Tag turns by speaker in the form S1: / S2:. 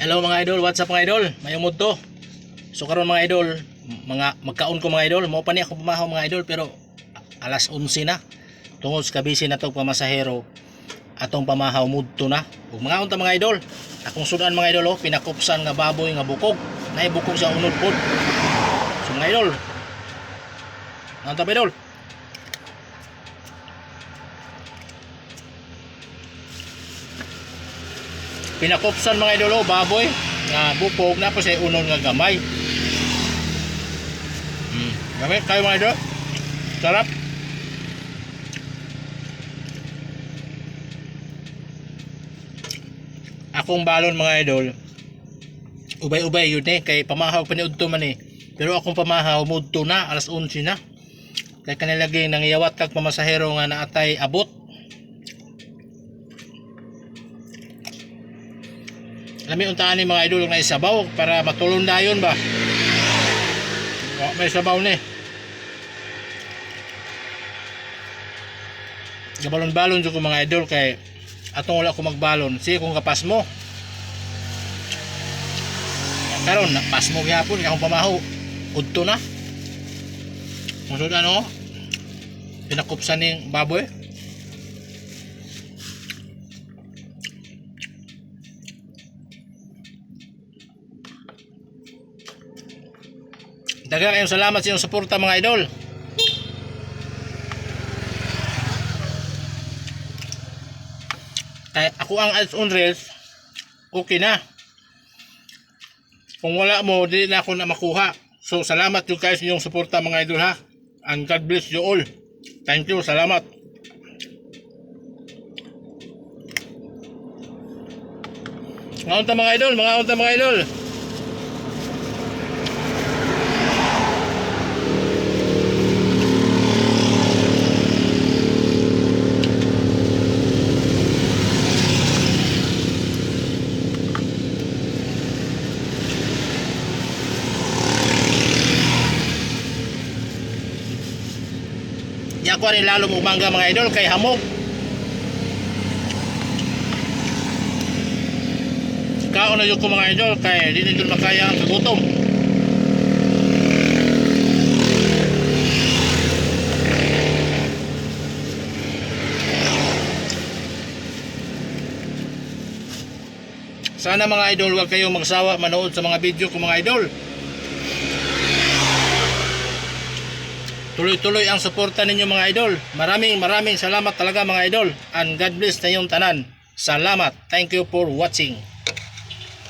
S1: Hello mga idol, what's up mga idol? Mayong to. So karon mga idol, mga magkaon ko mga idol, mao pa ni ako pumahaw mga idol pero alas 11 na. Tungod sa kabisi na tong pamasahero atong pamahaw mudto na. Ug mga unta mga idol, akong sudan mga idol oh, pinakupsan nga baboy nga bukog. Nay bukog sa unod pod. So mga idol, ano ta idol? Pinakopsan mga idolo baboy. Nga bupog na po sa unon nga gamay. Mm. gamay kayo mga idol sarap. Akong balon mga idol. Ubay-ubay yun eh. Kay pamahaw paniudto man eh. Pero akong pamahaw mudto na. Alas 11 na. Kay kanilagay nangiyawat kag pamasahero nga naatay abot Lami untaan ni mga idol na isabaw para matulong dayon ba. O, may sabaw ni. Gabalon-balon jud ko mga idol kay atong wala ko magbalon. Sige kung kapas mo. Karon napas mo gyapon akong pamaho. Udto na. Musod ano? Pinakupsan ning baboy. Daghang kayong salamat sa inyong suporta mga idol. Kay ako ang ads on reels, okay na. Kung wala mo, di na ako na makuha. So, salamat yung guys inyong suporta mga idol ha. And God bless you all. Thank you, salamat. Mga unta mga idol, mga unta mga idol. Di ako rin lalo umangga mga idol kay hamog. Kaon na yun ko mga idol kay di nito makaya ang kagutom. Sana mga idol huwag kayong magsawa manood sa mga video ko mga idol. Tuloy-tuloy ang suporta ninyo mga idol. Maraming maraming salamat talaga mga idol. And God bless na yung tanan. Salamat. Thank you for watching.